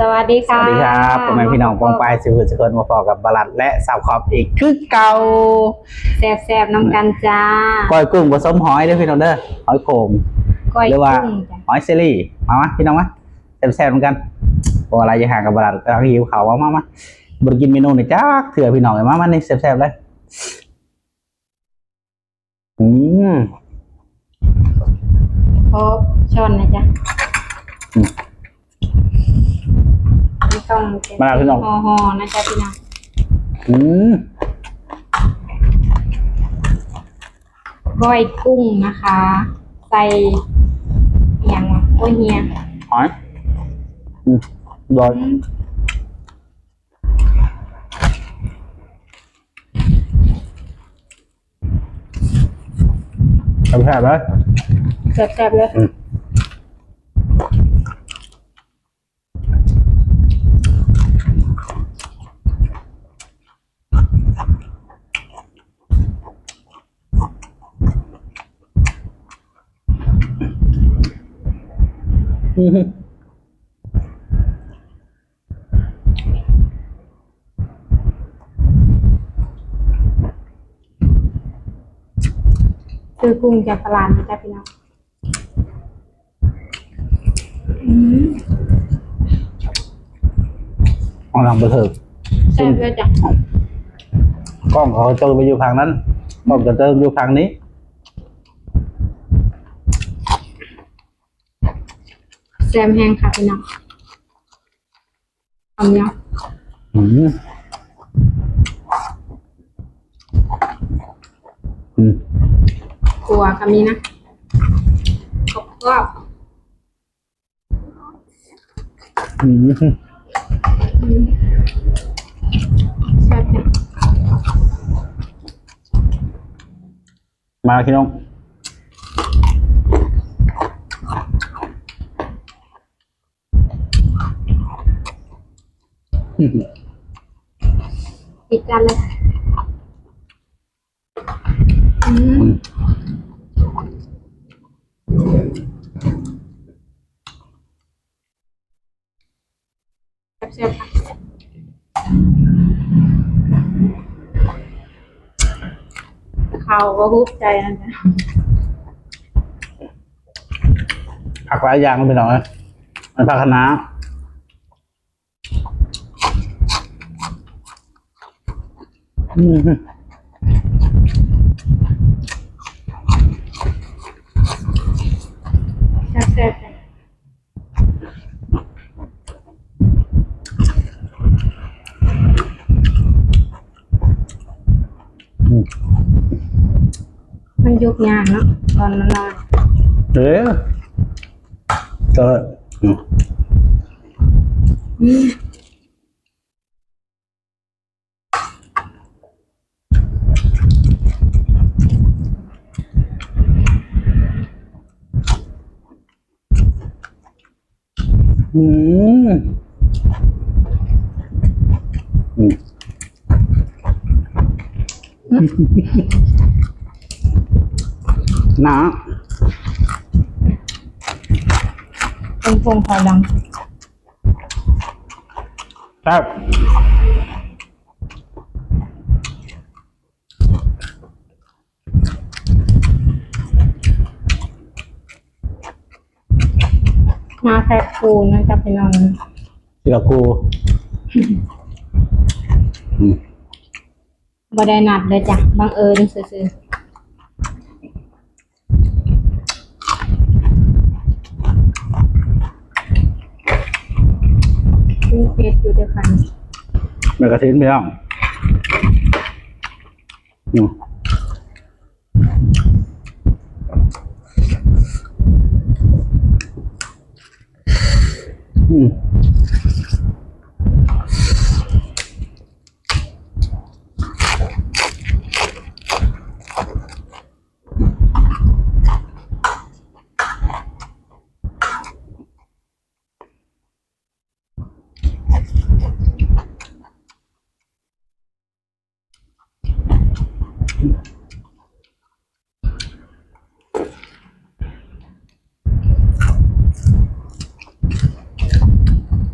สวัสดีสค่ะวัสดีครับผมแม่พี่น้องปองปายสิบสกุลมาพอกับบาลัดและสาวคอปอีกคือเก่าแซ่บแซบๆน้ำกันจ้าก้อยกุ้งผสมหอยเด้อพี่น้องเด้อหอยโขม ก้อยหรือว่า กุ้งจ้ะหอยเซรี่มามะพี่น้องมะแซ่บๆเหมือนกันเพราะอะไรจะห่างกับบาลัดเราหิวเขาวมามามาบริกินเมนูนี่จ้าเถื่อพี่น้องเลยมามานี่แซ่บๆเลยอืมครบช้อนนะจ๊ะอืมไม่ ต้องเป็นมาพี่น้องห่อๆนะจ๊ะพี่น้องอืมก้อยกุ้งนะคะ ใส่อหย่างวะโอ้ยเฮียหอยอืมรอยอืมแซ่บๆเลยแซ่บๆเลย อืมอืมคือกุ้งจากตลาดนะจ๊ะพี่น้องอืมเอาหลังไปเถอะแซ่บเลยจ้ะ กล้องเขาเติมไปอยู่ทางนั้นกล้องจะเติมอยู่ทางนี้ แซ่บแห้งค่ะพี่น้องทำเนาะอืมอืมกลัวก็มีนะกรอบกรอบอืมอืมแซ่บจ้ะมาพี่น้อง กันเลยอืมแซ่บๆค่ะเขาก็ฮุบใจนะจ๊ะผักหลายอย่างมันเป็นหน่อยมันผักคะน้า มแซ่บๆจ้ะอืมมันยุกยากเนาะตอนมันนอนเอ๊ะก็อืมอืม อืมอืมหนาเป็นพวงคอยดัง ครับ มาแพ็คฟูนะจ๊ะพี่น้องเสือกูอืมบ่ได้นัดเลยจ้ะบังเอิญซื่อๆมีเพชรอยู่เดียวกันเมกะทินไม่ต้องอืม อื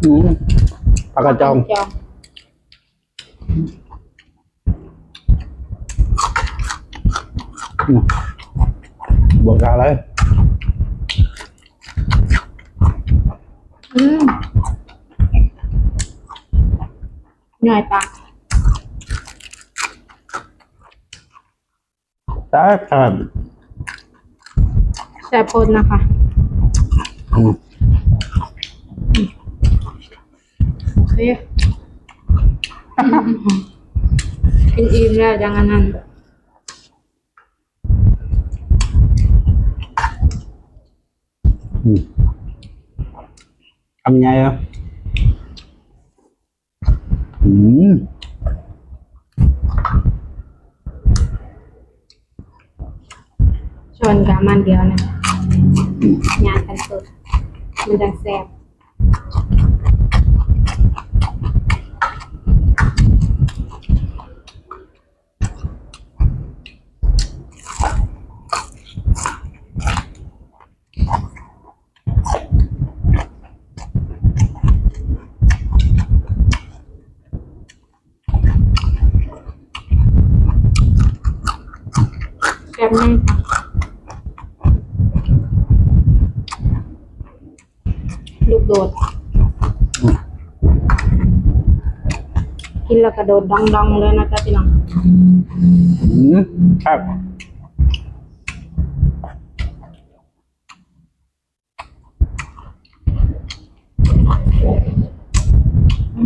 อืมปลากระจองจองอืมบวกอะไรอืมหน่อยปากได้ครับแซ่บปนนะคะ อืม โอเคกินอิ่มแล้วจังอั นนั้นอืมทำไงอะอืมชวนกับนเดียวนะงานกันสดมันจะแซ่บแซ่บมากค่ะลูกโดด กินแล้วกระโดดดองๆเลยนะจ๊ะพี่น้องอืมครับอื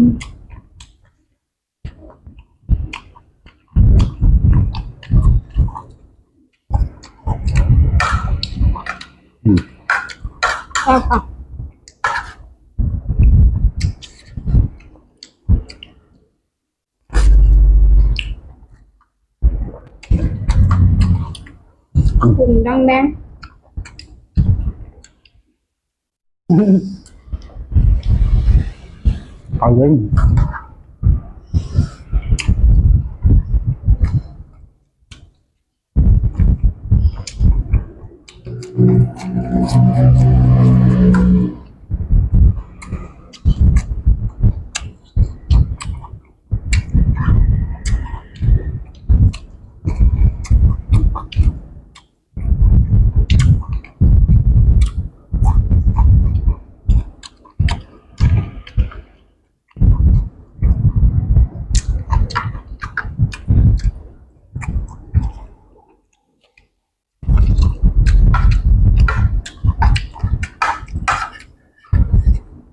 แซ่บค่ะกุ้งดังแ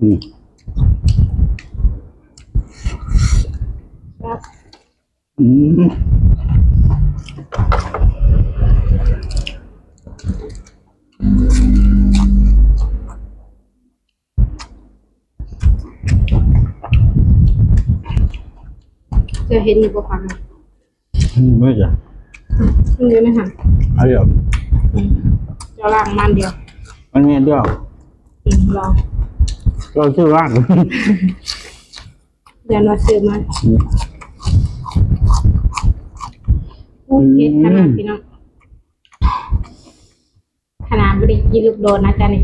อาเลยอืมแซ่บอืมเจะเห็นอยู่ปะคะไม่จ้ะมันเยอะไหมคะเอาเดี๋ยวเจะล่างมันเดียว มันมีเดียวอืมลอง เราชื่อว่างเดี๋ยวเราซื้อมาโอเคขนาดพี่น้องขนาดบริกินลูกโดนนะจ๊ะนี่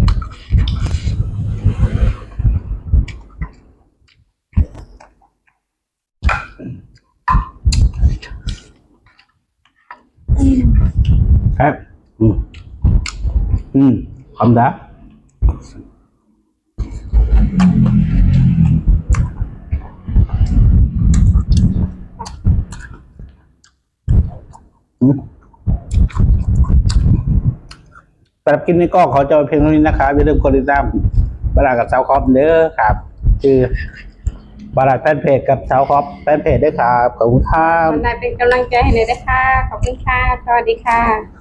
อืมครับ อืม อืมความดับ สำหรับคลิปนี้ก็ขอจบเพียงเท่านี้นะครับอย่าลืมกดติดตามบารากับสาวคอปเด้อครับ คือบาราแฟนเพจกับสาวคอปแฟนเพจด้วยครับขอบคุณครับ วันไหนเป็นกำลังใจให้เลยนะคะขอบคุณค่ะ สวัสดีค่ะ